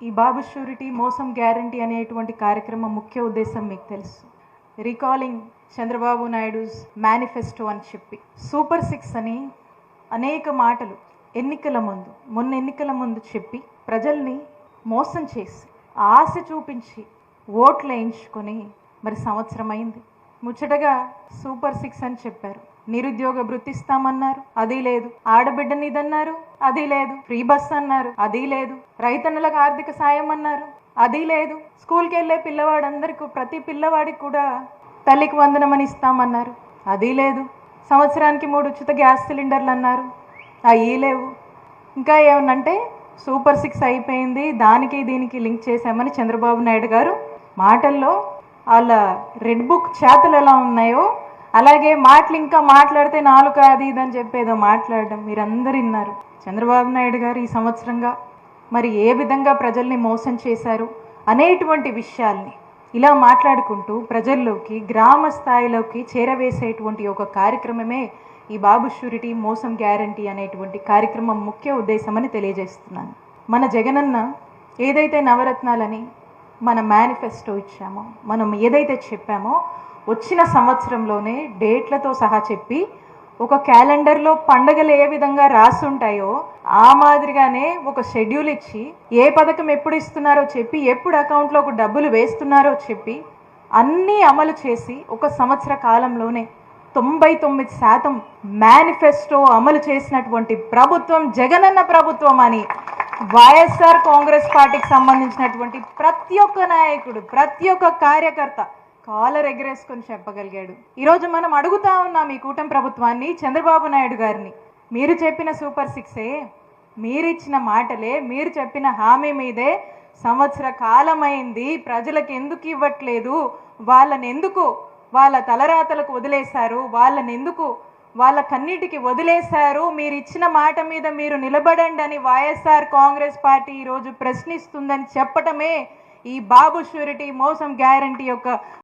ఈ బాబు షూరిటీ మోసం గ్యారంటీ అనేటువంటి కార్యక్రమం ముఖ్య ఉద్దేశం మీకు తెలుసు. రీకాలింగ్ చంద్రబాబు నాయుడుస్ మేనిఫెస్టో అని చెప్పి. సూపర్ సిక్స్ అని అనేక మాటలు ఎన్నికల ముందు మొన్న ఎన్నికల ముందు చెప్పి ప్రజల్ని మోసం చేసి ఆశ చూపించి ఓట్లు వేయించుకొని మరి సంవత్సరం అయింది ముచ్చటగా సూపర్ సిక్స్ అని చెప్పారు. నిరుద్యోగ వృత్తిస్తామన్నారు. అది లేదు. ఆడబిడ్డని ఇదన్నారు అది లేదు. ఫ్రీ బస్ అన్నారు. అది లేదు. రైతన్నులకు ఆర్థిక సాయం అన్నారు. అది లేదు. స్కూల్కి వెళ్ళే పిల్లవాడందరికీ ప్రతి పిల్లవాడికి కూడా తల్లికి వందనమని ఇస్తామన్నారు. అది లేదు. సంవత్సరానికి మూడు ఉచిత గ్యాస్ సిలిండర్లు అన్నారు అవి లేవు. ఇంకా ఏమనంటే సూపర్ సిక్స్ అయిపోయింది. దానికి దీనికి లింక్ చేశామని చంద్రబాబు నాయుడు గారు మాటల్లో వాళ్ళ రెడ్ బుక్ చేతలు ఎలా ఉన్నాయో అలాగే మాటలు ఇంకా మాట్లాడితే నాలుక అది ఇది అని చెప్పేదో మాట్లాడడం. మీరందరూ విన్నారు. చంద్రబాబు నాయుడు గారు ఈ సంవత్సరంగా మరి ఏ విధంగా ప్రజల్ని మోసం చేశారు అనేటువంటి విషయాల్ని ఇలా మాట్లాడుకుంటూ ప్రజల్లోకి గ్రామ స్థాయిలోకి చేరవేసేటువంటి ఒక కార్యక్రమమే ఈ బాబు షూరిటీ మోసం గ్యారంటీ అనేటువంటి కార్యక్రమం ముఖ్య ఉద్దేశమని తెలియజేస్తున్నాను. మన జగనన్న ఏదైతే నవరత్నాలని మన మేనిఫెస్టో ఇచ్చామో. మనం ఏదైతే చెప్పామో వచ్చిన సంవత్సరంలోనే డేట్లతో సహా చెప్పి ఒక క్యాలెండర్లో పండగలు ఏ విధంగా రాసుంటాయో ఆ మాదిరిగానే ఒక షెడ్యూల్ ఇచ్చి ఏ పథకం ఎప్పుడు ఇస్తున్నారో చెప్పి ఎప్పుడు అకౌంట్లోకి డబ్బులు వేస్తున్నారో చెప్పి అన్నీ అమలు చేసి ఒక సంవత్సర కాలంలోనే తొంభై తొమ్మిది శాతం మేనిఫెస్టో అమలు చేసినటువంటి ప్రభుత్వం జగనన్న ప్రభుత్వం అని వైఎస్ఆర్ కాంగ్రెస్ పార్టీకి సంబంధించినటువంటి ప్రతి ఒక్క నాయకుడు ప్రతి ఒక్క కార్యకర్త కాలర్ ఎగరేసుకొని చెప్పగలిగాడు ఈరోజు మనం అడుగుతా ఉన్నాం ఈ కూటమి ప్రభుత్వాన్ని చంద్రబాబు నాయుడు గారిని. మీరు చెప్పిన సూపర్ సిక్సే మీరిచ్చిన మాటలే మీరు చెప్పిన హామీ మీదే సంవత్సర కాలమైంది ప్రజలకు ఎందుకు ఇవ్వట్లేదు వాళ్ళని ఎందుకు వాళ్ళ తలరాతలకు వదిలేశారు వాళ్ళని ఎందుకు వాళ్ళ కన్నిటికి వదిలేశారు. మీరు ఇచ్చిన మాట మీద మీరు నిలబడండి అని వైఎస్ఆర్ కాంగ్రెస్ పార్టీ ఈరోజు ప్రశ్నిస్తుందని చెప్పటమే ఈ బాబు షూరిటీ మోసం గ్యారంటీ యొక్క